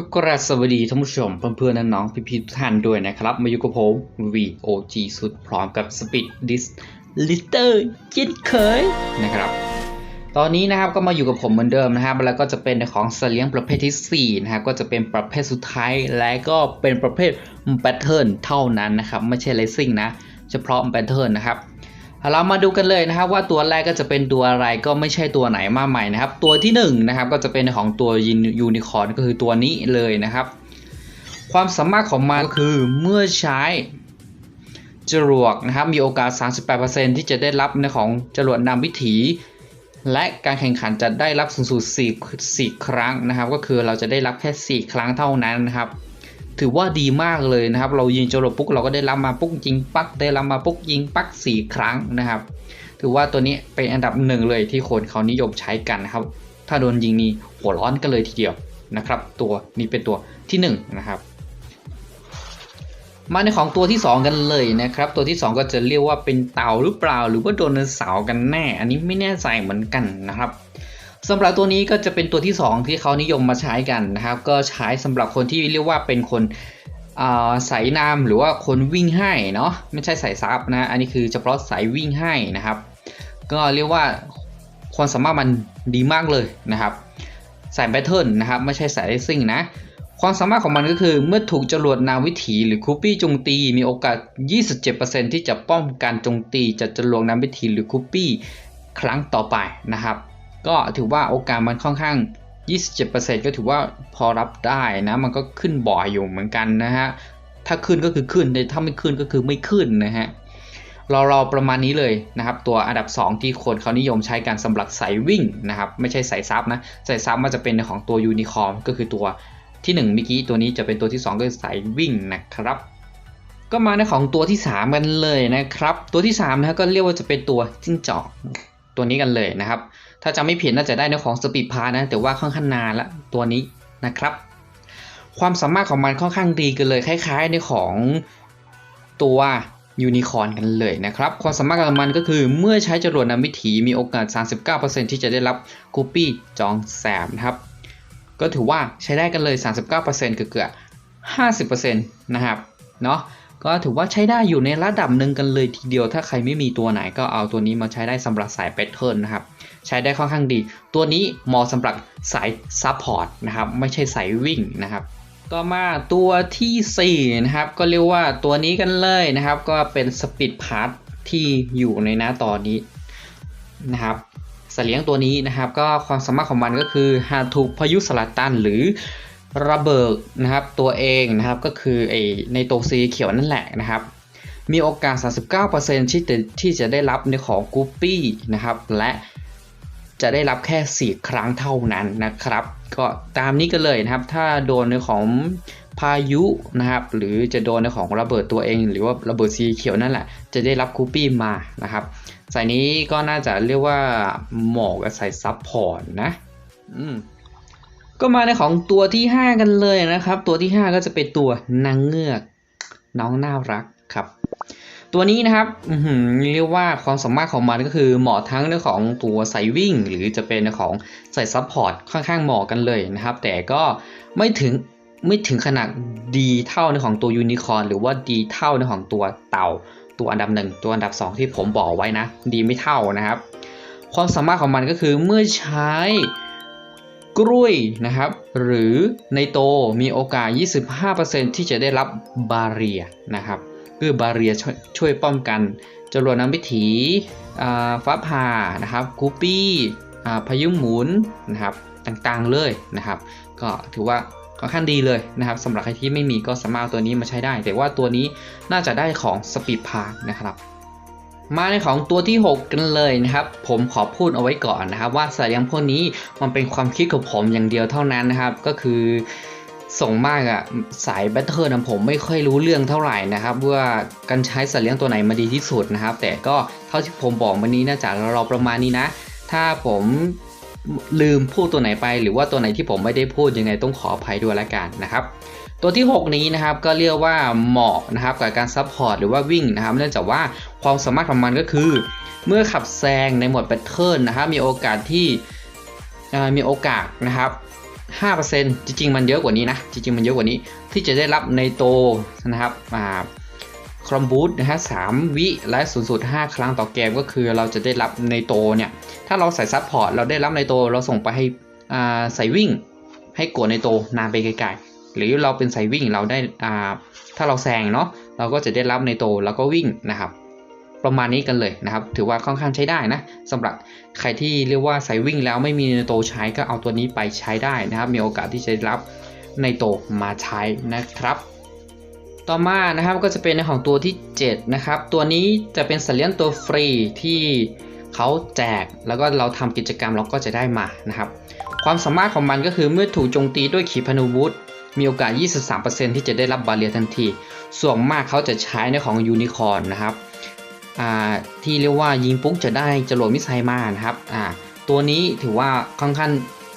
ก็กราบสวัสดีท่านผู้ชม เพื่อนๆน้องๆพี่ๆทุกท่านด้วยนะครับ มาอยู่กับผม VOG สุดพร้อมกับ Speed Dis Litter เช่นเคยนะครับ ตอนนี้นะครับก็มาอยู่กับผมเหมือนเดิมนะครับ แล้วก็จะเป็นของสเลี้ยงประเภทที่4นะครับก็จะเป็นประเภทสุดท้ายและก็เป็นประเภท Pattern เท่านั้นนะครับ ไม่ใช่ Racing นะ เฉพาะ Pattern นะครับ เรามาดูกันเลยนะครับว่าตัวแรกก็จะเป็นตัวอะไรก็ไม่ใช่ตัวไหนมากมายนะครับ ตัวที่1นงนะครับก็จะเป็นของตัวยูนิคอร์นก็คือตัวนี้เลยนะครับ ความสามารถของมันก็คือเมื่อใช้จรวดนะครับมีโอกาส 38%ที่จะได้รับในของจรวดนำวิถี และการแข่งขันจะได้รับสูงสุด4 4ครั้งนะครับ ก็คือเราจะได้รับแค่ 4 ครั้งเท่านั้นนะครับ ถือว่าดีมากเลยนะครับ เรายิงจรวดปุ๊กเราก็ได้รับมาปุ๊กยิงปักได้รับมาปุ๊กยิงปักสี่ครั้งนะครับ ถือว่าตัวนี้เป็นอันดับหนึ่งเลยที่คนเขานิยมใช้กันนะครับ ถ้าโดนยิงนี่หัวร้อนกันเลยทีเดียวนะครับ ตัวนี้เป็นตัวที่1นนะครับมาในของตัวที่ 2 กันเลยนะครับ ตัวที่ 2 ก็จะเรียกว่าเป็นเต่าหรือเปล่า หรือว่าโดนเสาร์กันแน่ อันนี้ไม่แน่ใจเหมือนกันนะครับ สำหรับตัวนี้ก็จะเป็นตัวที่ 2 ที่เขานิยมมาใช้กันนะครับ ก็ใช้สำหรับคนที่เรียกว่าเป็นคนสายนามหรือว่าคนวิ่งให้เนาะไม่ใช่สายซับนะอันนี้คือเฉพาะสายวิ่งให้นะครับ ก็เรียกว่าความสามารถมันดีมากเลยนะครับสายแบทเทิลนะครับไม่ใช่สายเรซิ่งนะความสามารถของมันก็คือเมื่อถูกจรวดนาวิถีหรือคูปี้จมตี มีโอกาส 27%ที่จะป้องกันจมตีจากจรวดนาวิถีหรือคูปี้ครั้งต่อไปนะครับ ก็ถือว่าโอกาสมันค่อนข้าง 27%ก็ถือว่าพอรับได้นะ มันก็ขึ้นบ่อยอยู่เหมือนกันนะฮะ ถ้าขึ้นก็คือขึ้นแต่ถ้าไม่ขึ้นก็คือไม่ขึ้นนะฮะเราเราประมาณนี้เลยนะครับ ตัวอันดับ 2 ที่คนเขานิยมใช้การสำหรับสายวิ่งนะครับ ไม่ใช่สายซับนะสายซับมันจะเป็นของตัวยูนิคอร์ก็คือตัวที่1เมื่อกี้ตัวนี้จะเป็นตัวที่ 2 ก็คือสายวิ่งนะครับ ก็มาในของตัวที่ 3 กันเลยนะครับ ตัวที่3นะก็เรียกว่าจะเป็นตัวจิ้งจอกตัวนี้กันเลยนะครับ ถ้าจำไม่ผิดน่าจะได้ในของสปีดพานะ แต่ว่าค่อนข้างนานละตัวนี้นะครับ ความสามารถของมันค่อนข้างดีกันเลยคล้าย ๆ ในของตัวยูนิคอร์นกันเลยนะครับ ความสามารถของมันก็คือเมื่อใช้จรวดนำวิถีมีโอกาส 39%ที่จะได้รับกูปี้จองแสมนะครับ ก็ถือว่าใช้ได้กันเลย 39%เกือบๆ50%นะครับเนาะก็ถือว่าใช้ได้อยู่ในระดับหนึ่งกันเลยทีเดียวถ้าใครไม่มีตัวไหนก็เอาตัวนี้มาใช้ได้สำหรับสายแพทเทิร์นนะครับ ใช้ได้ค่อนข้างดี ตัวนี้เหมาะสำหรับสายซัพพอร์ตนะครับไม่ใช่สายวิ่งนะครับต่อมาตัวที่4นะครับก็เรียกว่าตัวนี้กันเลยนะครับ ก็เป็นสปีดพาร์ทที่อยู่ในหน้าตอนนี้นะครับสัตว์เลี้ยงตัวนี้นะครับก็ความสามารถของมันก็คือหากถูกพายุสลัดตันหรือระเบิดนะครับตัวเองนะครับก็คือไอในตัวสีเขียวนั่นแหละนะครับ มีโอกาส 39%ที่จะที่จะได้รับในของกูปี้นะครับและ จะได้รับแค่ 4 ครั้งเท่านั้นนะครับ ก็ตามนี้กันเลยนะครับ ถ้าโดนในของพายุนะครับ หรือจะโดนในของระเบิดตัวเอง หรือว่าระเบิดสีเขียวนั่นแหละ จะได้รับคูปี้มานะครับสายนี้ก็น่าจะเรียกว่าเหมาะกับสายซับพอร์ตนะ อืมก็มาในของตัวที่ 5 กันเลยนะครับ ตัวที่ 5 ก็จะเป็นตัวนางเงือกน้องน่ารักครับ ตัวนี้นะครับเรียกว่าความสามารถของมันก็คือเหมาะทั้งเรื่องของตัวสายวิ่ง หรือจะเป็นของใส่ซับพอร์ตค่อนข้างเหมาะกันเลยนะครับ แต่ก็ไม่ถึงไม่ถึงขนาดดีเท่าในของตัวยูนิคอร์หรือว่าดีเท่าในของตัวเต่า ตัวอันดับหนึ่งตัวอันดับ 2 ที่ผมบอกไว้นะ ดีไม่เท่านะครับ ความสามารถของมันก็คือเมื่อใช้กล้วยนะครับ หรือในโตมีโอกาส 25%ที่จะได้รับบาเรียนะครับ คือบาเรียช่วยป้องกันจรวดน้ำวิถีฟ้าผ่านะครับกูปี้พายุหมุนนะครับต่างๆเลยนะครับ ก็ถือว่าค่อนข้างดีเลยนะครับสำหรับใครที่ไม่มีก็สามารถตัวนี้มาใช้ได้ แต่ว่าตัวนี้น่าจะได้ของสปีดพาร์นะครับ มาในของตัวที่ 6 กันเลยนะครับ ผมขอพูดเอาไว้ก่อนนะครับ ว่าสัตว์เลี้ยงพวกนี้มันเป็นความคิดของผมอย่างเดียวเท่านั้นนะครับ ก็คือ ส่งมากอะสายแบทเทิลนะผมไม่ค่อยรู้เรื่องเท่าไหร่นะครับ ว่าการใช้สัตว์เลี้ยงตัวไหนมาดีที่สุดนะครับ แต่ก็เท่าที่ผมบอกวันนี้น่าจะเราประมาณนี้นะ ถ้าผมลืมพูดตัวไหนไป หรือว่าตัวไหนที่ผมไม่ได้พูดยังไงต้องขออภัยด้วยละกันนะครับตัวที่ 6 นี้นะครับก็เรียกว่าเหมาะนะครับกับการซับพอร์ตหรือว่าวิ่งนะครับเนื่องจากว่าความสามารถของมันก็คือ เมื่อขับแซงในหมดแพทเทิร์นนะครับมีโอกาสที่มีโอกาสนะครับ 5%จริงๆ มันเยอะกว่านี้นะ จริงๆ มันเยอะกว่านี้ ที่จะได้รับในโตนะครับอ่าครอมบูทนะฮะสามวิและ0ูนย์ห้าครั้งต่อเกมก็คือเราจะได้รับในโตเนี่ย ถ้าเราใส่ซับพอร์ตเราได้รับในโตเราส่งไปให้อ่าใส่วิ่ง ให้กดในโตนานไปไกลๆ หรือเราเป็นใส่วิ่งเราได้อ่าถ้าเราแซงเนาะเราก็จะได้รับในโตแล้วก็วิ่งนะครับ ประมาณนี้กันเลยนะครับ ถือว่าค่อนข้างใช้ได้นะสำหรับใครที่เรียกว่าใส่วิ่งแล้วไม่มีในโตใช้ก็เอาตัวนี้ไปใช้ได้นะครับ มีโอกาสที่จะรับในโตมาใช้นะครับ ต่อมานะครับก็จะเป็นในของตัวที่ 7 นะครับ ตัวนี้จะเป็นสัตว์เลี้ยงตัวฟรีที่เขาแจกแล้วก็เราทำกิจกรรมเราก็จะได้มานะครับ ความสามารถของมันก็คือเมื่อถูกโจมตีด้วยขีปนาวุธมีโอกาส 23%ที่จะได้รับบาเรียทันที ส่วนมากเขาจะใช้ในของยูนิคอร์นนะครับ ที่เรียกว่ายิงปุ๊บจะได้จรวดมิสไซล์มานะครับตัวนี้ถือว่าค่อนข้าง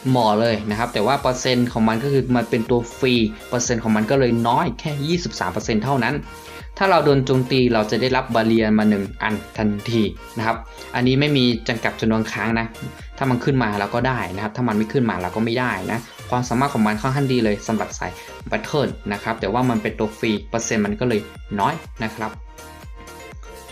เหมาะเลยนะครับ แต่ว่าเปอร์เซ็นต์ของมันก็คือมันเป็นตัวฟรีเปอร์เซ็นต์ของมันก็เลยน้อยแค่ 23%เท่านั้น ถ้าเราโดนโจมตีเราจะได้รับบาเรียมา 1 อันทันทีนะครับ อันนี้ไม่มีจำกัดจำนวนครั้งนะ ถ้ามันขึ้นมาเราก็ได้นะครับ ถ้ามันไม่ขึ้นมาเราก็ไม่ได้นะ ความสามารถของมันค่อนข้างดีเลยสำหรับใส่บัตเทิลนะครับ แต่ว่ามันเป็นตัวฟรีเปอร์เซ็นต์มันก็เลยน้อยนะครับ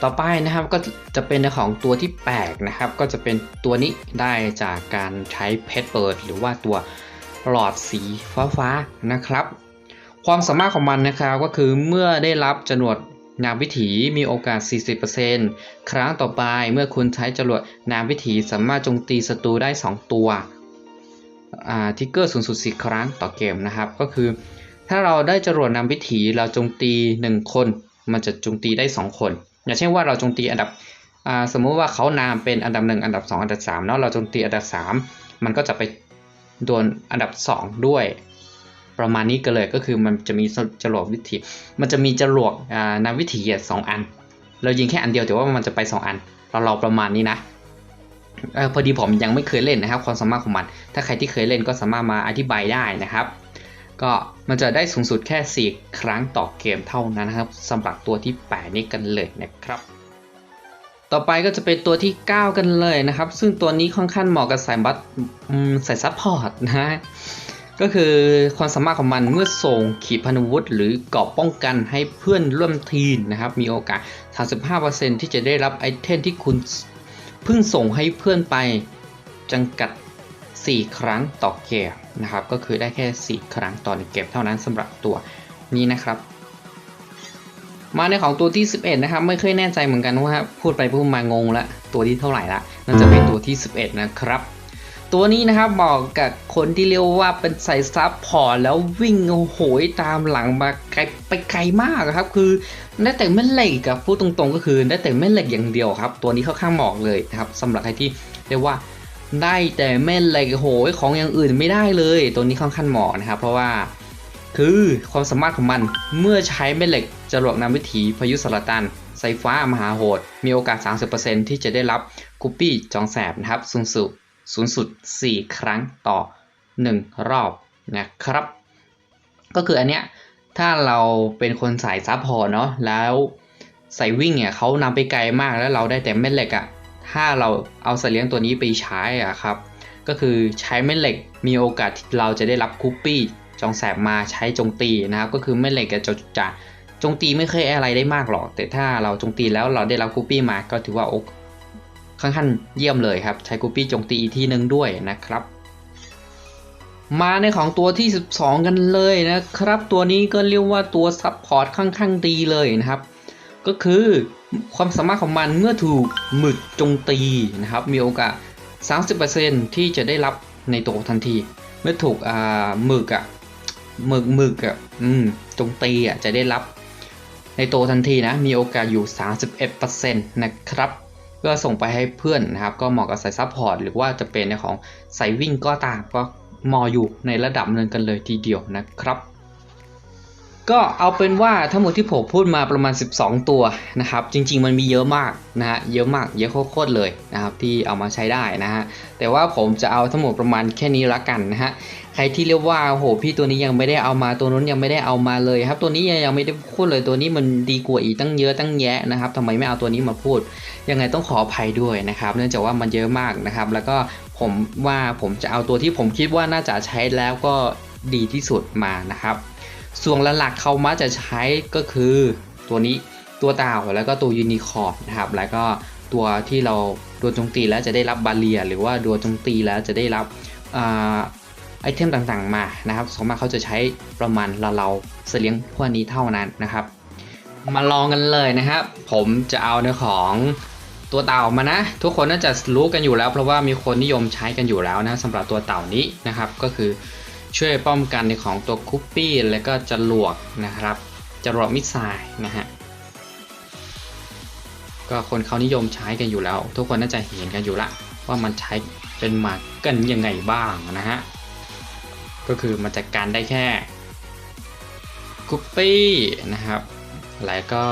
ต่อไปนะครับก็จะเป็นของตัวที่แปลกนะครับ ก็จะเป็นตัวนี้ได้จากการใช้เพชรเปิด หรือว่าตัวหลอดสีฟ้าฟานะครับ ความสามารถของมันนะครับก็คือเมื่อได้รับจรวดนามวิถีมีโอกาส 40%ครั้งต่อไปเมื่อคุณใช้จรวดนามวิถีสามารถโจมตีศัตรูได้ 2 ตัวทิกเกอร์สูงสุด4ครั้งต่อเกมนะครับ ก็คือ ถ้าเราได้จรวดนามวิถีเราโจมตี 1 คน มันจะโจมตีได้ 2 คน อย่างเช่นว่าเราโจมตีอันดับสมมุติว่าเขานามเป็นอันดับ 1 อันดับ 2 อันดับ3เนาะเราโจมตีอันดับ 3 มันก็จะไปโดนอันดับ 2 ด้วย ประมาณนี้ก็เลยก็คือมันจะมีจรวดวิถี มันจะมีจรวดนามวิถีสองอัน เรายิงแค่อันเดียวแต่ว่ามันจะไป 2 อัน เราเราประมาณนี้นะอพอดีผมยังไม่เคยเล่นนะครับ ความสามารถของมัน ถ้าใครที่เคยเล่นก็สามารถมาอธิบายได้นะครับ ก็มันจะได้สูงสุดแค่ 4 ครั้งต่อเกมเท่านั้นนะครับสำหรับตัวที่ 8 นี้กันเลยนะครับ ต่อไปก็จะเป็นตัวที่ 9 กันเลยนะครับ ซึ่งตัวนี้ค่อนข้างเหมาะกับสายบัตสายซัพพอร์ตนะก็คือความสามารถของมันเมื่อส่งขีปนาวุธ หรือกรอบป้องกันให้เพื่อนร่วมทีมนะครับ มีโอกาส 35%ที่จะได้รับไอเทมที่คุณเพิ่งส่งให้เพื่อนไปจำกัด 4 ครั้งต่อเกมนะครับ ก็คือได้แค่ 4 ครั้งต่อหนึ่งเก็บเท่านั้นสำหรับตัวนี้นะครับ มาในของตัวที่ 11 นะครับ ไม่เคยแน่ใจเหมือนกันว่าพูดไปพูดมางงละตัวที่เท่าไหร่ละน่าจะเป็นตัวที่ 11 นะครับตัวนี้นะครับบอกกับคนที่เรียกว่าเป็นใส่ซับพอร์ตแล้ววิ่งโหยตามหลังมาไกลไปไกลมากครับ คือได้แต่แม่เหล็กกับพูดตรงๆ ก็คือได้แต่แม่เหล็กอย่างเดียวครับ ตัวนี้ค่อนข้างเหมาะเลยนะครับสำหรับใครที่เรียกว่า ได้แต่แม่เหล็กโหยของอย่างอื่นไม่ได้เลย ตัวนี้ค่อนข้างเหมาะนะครับ เพราะว่าคือความสามารถของมันเมื่อใช้แม่เหล็กจรวดนำวิถีพายุสลัตันไซฟ้ามหาโหด มีโอกาส 30%ที่จะได้รับกุปปี้จองแสบนะครับ สูงสุดสูงสุด 4 ครั้งต่อ 1 รอบนะครับ ก็คืออันเนี้ยถ้าเราเป็นคนสายซับพอร์เนาะแล้วใส่วิ่งเนี่ยเขานำไปไกลมากแล้วเราได้แต่แม่เหล็กอะ่ะ ถ้าเราเอาสัตว์เลี้ยงตัวนี้ไปใช้อะครับ ก็คือใช้แม่เหล็กมีโอกาสเราจะได้รับคุปปี้จองแสบมาใช้จงตีนะครับก็คือแม่เหล็กจะจะจงตีไม่เคยอะไรได้มากหรอก แต่ถ้าเราจงตีแล้วเราได้รับคุปปี้มาก็ถือว่าโอ้ค่อนข้างเยี่ยมเลยครับ ใช้คุปปี้จงตีอีกทีหนึ่งด้วยนะครับ มาในของตัวที่ 12 กันเลยนะครับ ตัวนี้ก็เรียกว่าตัวซับพอร์ตค่อนข้างดีเลยนะครับ ก็คือ ความสามารถของมันเมื่อถูกหมึกจงตีนะครับ มีโอกาส 30%ที่จะได้รับในตัวทันที เมื่อถูกอ่าหมึกอะหมึกหมึกอะอืมจงตีอะจะได้รับในตัวทันทีนะ มีโอกาสอยู่ 31%นะครับก็ส่งไปให้เพื่อนนะครับ ก็เหมาะกับสายซัพพอร์ตหรือว่าจะเป็นในของสายวิ่งก็ตามก็มออยู่ในระดับหนึ่งกันเลยทีเดียวนะครับ ก็เอาเป็นว่าทั้งหมดที่ผมพูดมาประมาณ 12 ตัวนะครับ จริง ๆ มันมีเยอะมากนะฮะเยอะมากเยอะโคตรเลยนะครับ ที่เอามาใช้ได้นะฮะแต่ว่าผมจะเอาทั้งหมดประมาณแค่นี้ละกันนะฮะใครที่เรียกว่าโหพี่ตัวนี้ยังไม่ได้เอามาตัวนู้นยังไม่ได้เอามาเลยครับ ตัวนี้ยังไม่ได้พูดเลยตัวนี้มันดีกว่าอีกตั้งเยอะตั้งแยะนะครับทำไมไม่เอาตัวนี้มาพูด ยังไงต้องขออภัยด้วยนะครับ เนื่องจากว่ามันเยอะมากนะครับ แล้วก็ผมว่าผมจะเอาตัวที่ผมคิดว่าน่าจะใช้แล้วก็ดีที่สุดมานะครับ ส่วนหลักๆเขามักจะใช้ก็คือตัวนี้ตัวเต่าแล้วก็ตัวยูนิคอร์นนะครับ แล้วก็ตัวที่เราโดนโจมตีแล้วจะได้รับบาเรีย หรือว่าโดนโจมตีแล้วจะได้รับอไอเทมต่างๆมานะครับสมมติเขาจะใช้ประมาณเราเราเสลียงพวกนี้เท่านั้นนะครับ มาลองกันเลยนะครับ ผมจะเอาในของตัวเต่ามานะ ทุกคนน่าจะรู้กันอยู่แล้ว เพราะว่ามีคนนิยมใช้กันอยู่แล้วนะสำหรับตัวเต่านี้นะครับ ก็คือ ช่วยป้องกันในของตัวคุปปี้แล้วก็จรวดนะครับจรวดมิสไซล์นะฮะก็คนเขานิยมใช้กันอยู่แล้ว ทุกคนน่าจะเห็นกันอยู่ละ ว่ามันใช้เป็นมากันยังไงบ้างนะฮะก็คือมันจะกันได้แค่คุปปี้นะครับแล้วก็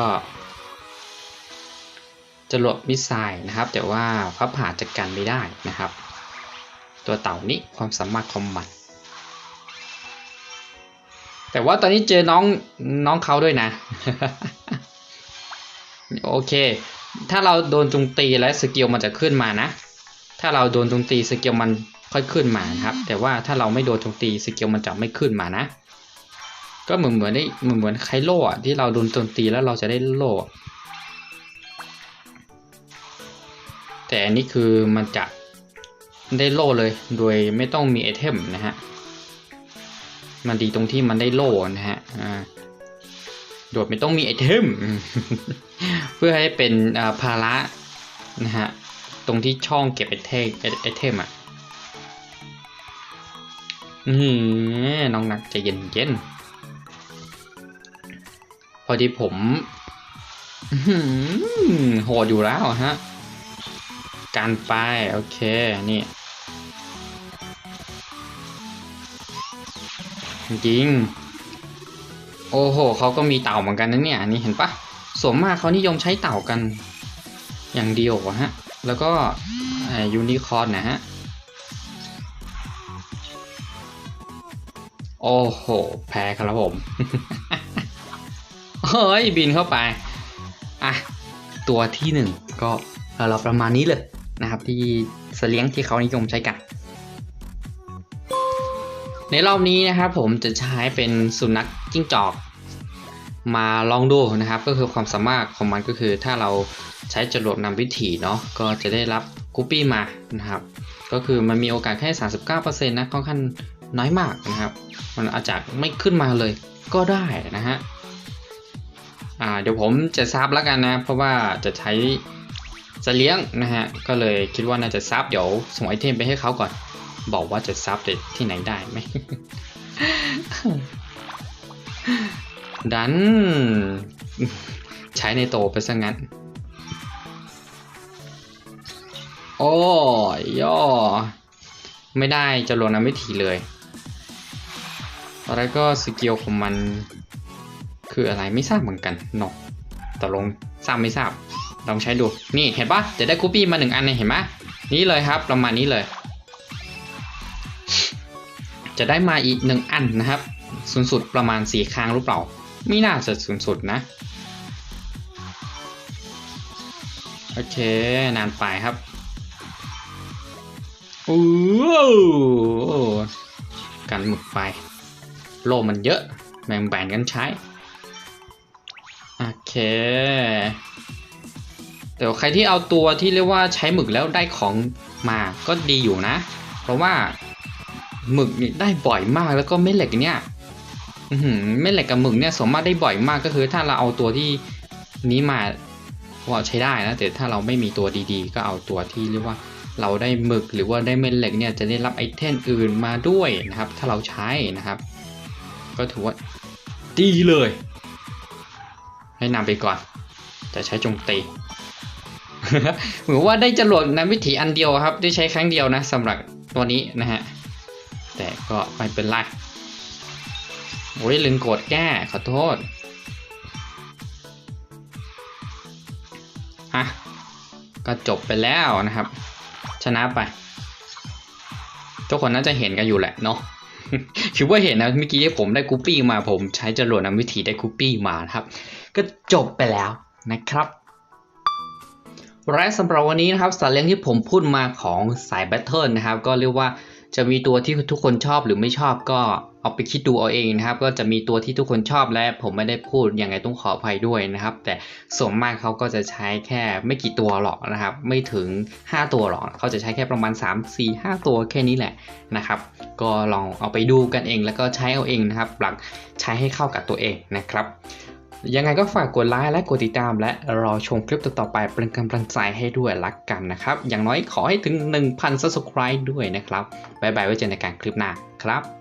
จรวดมิสไซล์นะครับ แต่ว่าพับผ่าจัดการไม่ได้นะครับ ตัวเต่านี้ความสามารถของมัน แต่ว่าตอนนี้เจอน้องน้องเขาด้วยนะ โอเค ถ้าเราโดนจมตีและสกิลมันจะขึ้นมานะ ถ้าเราโดนจมตีสกิลมันค่อยขึ้นมาครับ แต่ว่าถ้าเราไม่โดนจมตีสกิลมันจะไม่ขึ้นมานะ ก็เหมือนเหมือนได้เหมือนเหมือนไคโล่ที่เราโดนจมตีแล้วเราจะได้โล่แต่อันนี้คือมันจะได้โล่เลย โดยไม่ต้องมีไอเทมนะฮะ มันดีตรงที่มันได้โล่นะฮะโดยไม่ต้องมีไอเทม เพื่อให้เป็นภาระนะฮะ ตรงที่ช่องเก็บไอเทมไอเทมอะอืมน้องนักใจเย็นเย็นพอดีผมหอโหดอยู่แล้วฮะ การไป โอเค นี่ จริง โอ้โหเขาก็มีเต่าเหมือนกันนะเนี่ยนี่เห็นปะส่วนมากเขานิยมใช้เต่ากัน อย่างเดียวฮะ แล้วก็ยูนิคอร์นนะฮะ โอ้โห แพ้ครับผม เฮ้ย บินเข้าไป อะ ตัวที่หนึ่งก็เราประมาณนี้เลยนะครับ ที่เสลียงที่เขานิยมใช้กัน ในรอบนี้นะครับผมจะใช้เป็นสุนัขจิ้งจอกมาลองดูนะครับ ก็คือความสามารถของมันก็คือ ถ้าเราใช้จรวดนำวิถีเนาะก็จะได้รับกูปี้มานะครับ ก็คือมันมีโอกาสแค่ 39%นะค่อนข้างน้อยมากนะครับ มันอาจจะไม่ขึ้นมาเลยก็ได้นะฮะอ่าเดี๋ยวผมจะซับแล้วกันนะ เพราะว่าจะใช้จะเลี้ยงนะฮะก็เลยคิดว่าน่าจะซับเดี๋ยวส่งไอเทมไปให้เขาก่อน บอกว่าจะซับแต่ที่ไหนได้ไหมดัน ใช้ในโตไปซะงั้น โอ้ยย่อ ไม่ได้จะลงน้ำไม่ถีเลย แล้วก็สกิลของมัน คืออะไรไม่ทราบเหมือนกันเนาะแต่ลงทราบไม่ทราบ ลองใช้ดู นี่เห็นปะจะได้คูปี้มาหนึ่งอันเนี่ยเห็นไหมนี่เลยครับ ประมาณนี้เลย จะได้มาอีกหนึ่งอันนะครับ สูงสุดประมาณสี่ครั้งหรือเปล่า ไม่น่าจะสูงสุดนะ โอเคนานไปครับโอ้โหกันหมึกไป โลมันเยอะแบ่งแบ่งกันใช้ โอเคแต่ใครที่เอาตัวที่เรียกว่าใช้หมึกแล้วได้ของมาก็ดีอยู่นะ เพราะว่า หมึกนี่ได้บ่อยมากแล้วก็เม็ดเหล็กเนี่ยอือหือเม็ดเหล็กกับหมึกเนี่ยสมมติได้บ่อยมากก็คือ ถ้าเราเอาตัวที่นี้มาว่าใช้ได้นะแต่ถ้าเราไม่มีตัวดีๆ ก็เอาตัวที่เรียกว่าเราได้หมึกหรือว่าได้เม็ดเหล็กเนี่ยจะได้รับไอเทมอื่นมาด้วยนะครับ ถ้าเราใช้นะครับ ก็ถือว่าดีเลย ให้นำไปก่อน จะใช้จมตีเหมือนว่าได้จรวดในวิถีอันเดียวครับ ได้ใช้ครั้งเดียวนะสำหรับตัวนี้นะฮะ แต่ก็ไม่เป็นไรโอ้ยลืมกดแก้ขอโทษฮะก็จบไปแล้วนะครับ ชนะไป ทุกคนน่าจะเห็นกันอยู่แหละเนาะคิดว่าเห็นนะเมื่อกี้ผมได้กูปี้มาผมใช้จรวดนำวิถีได้กูปี้มาครับ ก็จบไปแล้วนะครับและสำหรับวันนี้นะครับสัตว์เลี้ยงที่ผมพูดมาของสายแบทเทิลนะครับ ก็เรียกว่า จะมีตัวที่ทุกคนชอบหรือไม่ชอบก็เอาไปคิดดูเอาเองนะครับ ก็จะมีตัวที่ทุกคนชอบและผมไม่ได้พูดยังไงต้องขออภัยด้วยนะครับ แต่ส่วนมากเขาก็จะใช้แค่ไม่กี่ตัวหรอกนะครับ ไม่ถึง 5 ตัวหรอกเขาจะใช้แค่ประมาณ 3 4 5 ตัวแค่นี้แหละนะครับ ก็ลองเอาไปดูกันเองแล้วก็ใช้เอาเองนะครับหลักใช้ให้เข้ากับตัวเองนะครับ ยังไงก็ฝากกดไลค์และกดติดตาม และรอชมคลิปต่อๆไปเป็นกำลังใจให้ด้วยละกันนะครับ อย่างน้อยขอให้ถึง 1,000 subscribe ด้วยนะครับ บ๊ายบายไว้เจอในการคลิปหน้าครับ